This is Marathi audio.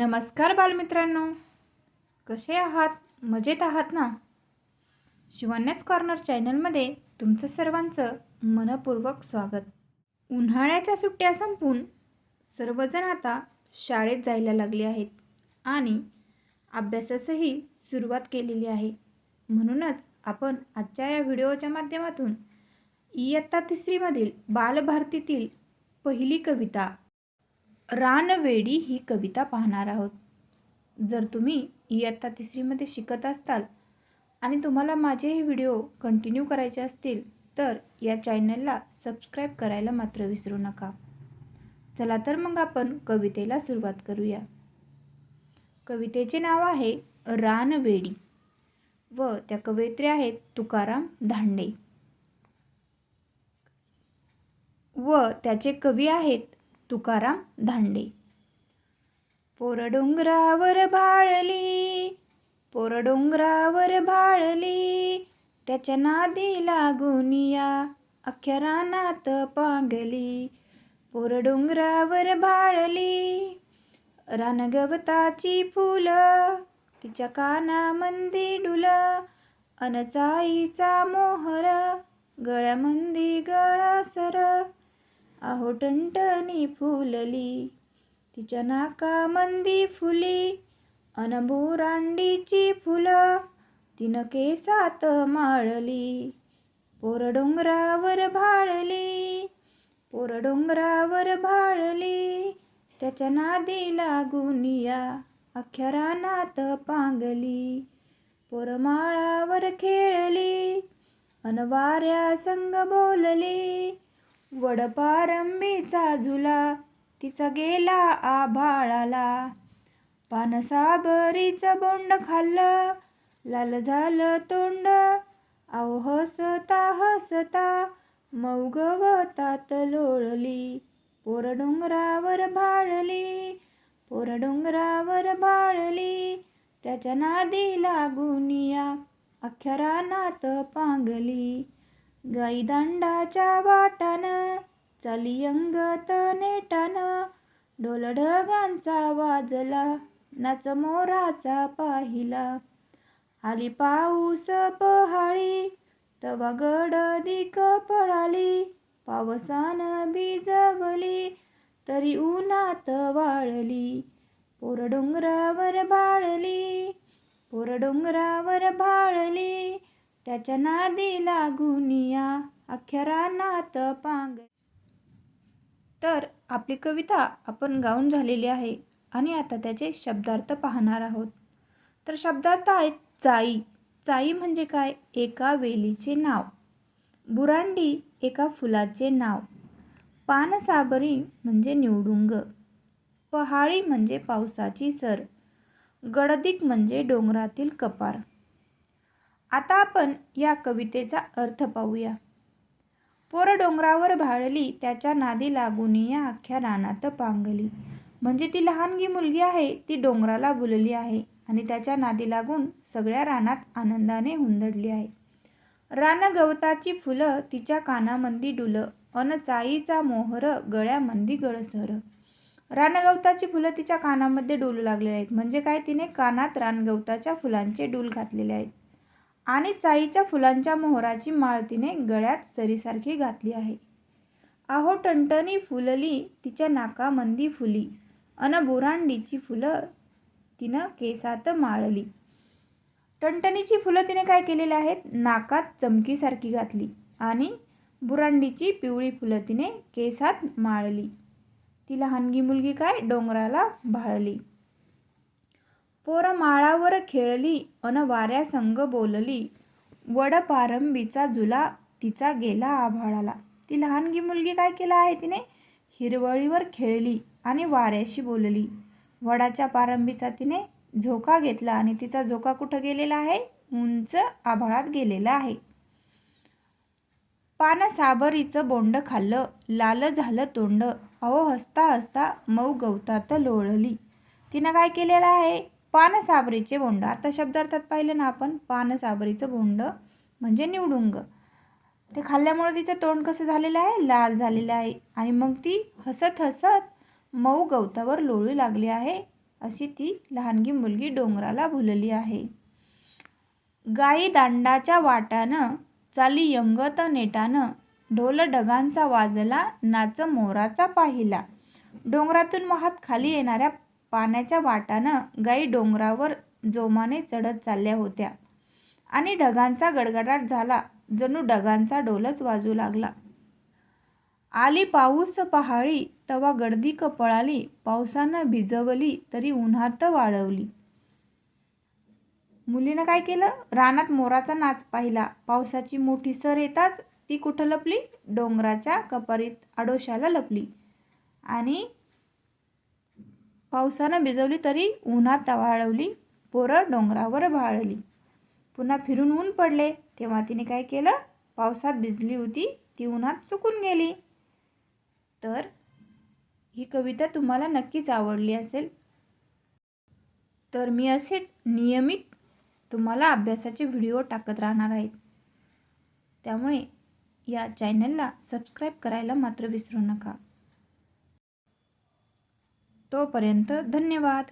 नमस्कार बालमित्रांनो. कसे आहात? मजेत आहात ना? शिवान्याच कॉर्नर चॅनलमध्ये तुमचं सर्वांचं मनपूर्वक स्वागत. उन्हाळ्याच्या सुट्ट्या संपून सर्वजण आता शाळेत जायला लागले आहेत आणि अभ्यासासही सुरुवात केलेली आहे. म्हणूनच आपण आजच्या या व्हिडिओच्या माध्यमातून इयत्ता तिसरीमधील बालभारतीतील पहिली कविता रानवेडी ही कविता पाहणार आहोत. जर तुम्ही इयत्ता तिसरीमध्ये शिकत असताल आणि तुम्हाला माझे हे व्हिडिओ कंटिन्यू करायचे असतील तर या चॅनलला सबस्क्राईब करायला मात्र विसरू नका. चला तर मग आपण कवितेला सुरुवात करूया. कवितेचे नाव आहे रानवेडी व त्या कवयित्री आहेत तुकाराम धांडे. व त्याचे कवी आहेत तुकाराम धांडे. पोरडोंगरावर भाळली पोरडोंगरावर भाळली त्याच्या नादी लागून या अख्ख्या रानात पांगली. पोरडोंगरावर भाळली रानगवताची फुलं तिच्या कानामंदी डुल अनचाईचा मोहर आहो टणटणी फुलली. तिच्या नाकामंदी फुली अनबुरांडीची फुलं तिनं केसात माळली. पोरडोंगरावर भाळली पोरडोंगरावर भाळली. त्याच्या नादी लागून या अख्ख्या रानात पांगली. पोरमाळावर खेळली अन वाऱ्या संग बोलली वडपारंबीचा झुला तिचा गेला आभाळाला. पानसाबरीचं बोंड खाल्लं लाल झालं तोंड. आव हसता हसता मौगवतात लोळली. पोरडोंगरावर भाळली पोरडोंगरावर भाळली. त्याच्या नादी लागुनिया या रानात पांगली. गाईदांडाच्या वाटानं चाली अंगत नेटानं ढोलढगांचा वाजला नाच मोराचा पाहिला. आली पाऊस पहाळी तवा गडदिक पळाली पावसानं भिजवली तरी उन्हात वाळली. पोरडोंगरावर भाळली पोरडोंगरावर भाळली त्याच्या नादी लागून या अख्ख्या पांग तर आपली कविता आपण गाऊन झालेली आहे आणि आता त्याचे शब्दार्थ पाहणार आहोत. तर शब्दार्थ आहेत चाई. चाई म्हणजे काय? एका वेलीचे नाव. बुरांडी एका फुलाचे नाव. पानसाबरी म्हणजे निवडुंग. पहाळी म्हणजे पावसाची सर. गडदिक म्हणजे डोंगरातील कपार. आता आपण या कवितेचा अर्थ पाहूया. पोर डोंगरावर भाळली त्याच्या नादी लागूनी या अख्ख्या रानात पांगली. म्हणजे ती लहानगी मुलगी आहे ती डोंगराला बुलली आहे आणि त्याच्या नादी लागून सगळ्या रानात आनंदाने हुंदडली आहे. रान गवताची फुलं तिच्या कानामंदी डुलं अन चाईचा मोहर गळ्यामंदी गळसर. रानगवताची फुलं तिच्या कानामध्ये डोलू लागलेले आहेत. म्हणजे काय? तिने कानात रानगवताच्या फुलांचे डूल घातलेले आहेत. आणि चाईच्या फुलांच्या मोहराची माळ तिने गळ्यात सरीसारखी घातली आहे. आहो टणटणी फुलली तिच्या नाकामंदी फुली. अन बुरांडीची फुलं तिनं केसात माळली. टणटणीची फुलं तिने काय केलेली आहेत? नाकात चमकीसारखी घातली आणि बुरांडीची पिवळी फुलं तिने केसात माळली. ती लहानगी मुलगी काय? डोंगराला भाळली. पोर माळावर खेळली अन वाऱ्या संग बोलली वड पारंबीचा झुला तिचा गेला आभाळाला. ती लहानगी मुलगी काय केलं आहे तिने? हिरवळीवर खेळली आणि वाऱ्याशी बोलली. वडाच्या पारंबीचा तिने झोका घेतला आणि तिचा झोका कुठं गेलेला आहे? उंच आभाळात गेलेला आहे. पान साबरीचं बोंड खाल्लं लाल झालं तोंड. अहो हसता हसता मऊ गवतात लोळली. तिनं काय केलेलं आहे? पानसाबरीचे बोंड. आता शब्दार्थात पाहिलं ना आपण पानसाबरीचं बोंड म्हणजे निवडुंग. ते खाल्ल्यामुळे तिचं तोंड कसं झालेलं आहे? लाल झालेलं आहे. आणि मग ती हसत हसत मऊ गवतावर लोळू लागली आहे अशी ती लहानगी मुलगी डोंगराला भुलली आहे. गाई दांडाच्या वाटानं चाली यंगत नेटानं ढोल ढगांचा वाजला नाच मोराचा पाहिला. डोंगरातून महात खाली येणाऱ्या पाण्याच्या वाटानं गाई डोंगरावर जोमाने चढत चालल्या होत्या. आणि ढगांचा गडगडाट झाला जणू ढगांचा डोलच वाजू लागला. आली पाऊस पहाळी तवा गर्दी कपळाली पावसानं भिजवली तरी उन्हात वाळवली. मुलीनं काय केलं? रानात मोराचा नाच पाहिला. पावसाची मोठी सर येताच ती कुठं लपली? डोंगराच्या कपारीत आडोशाला लपली. आणि पावसानं भिजवली तरी उन्हात वाळवली पोरं डोंगरावर भाळली पुन्हा फिरून ऊन पडले तेव्हा तिने काय केलं? पावसात भिजली होती ती उन्हात चुकून गेली. तर ही कविता तुम्हाला नक्कीच आवडली असेल. तर मी असेच नियमित तुम्हाला अभ्यासाचे व्हिडिओ टाकत राहणार आहेत त्यामुळे या चॅनलला सबस्क्राईब करायला मात्र विसरू नका. तोपर्यंत धन्यवाद.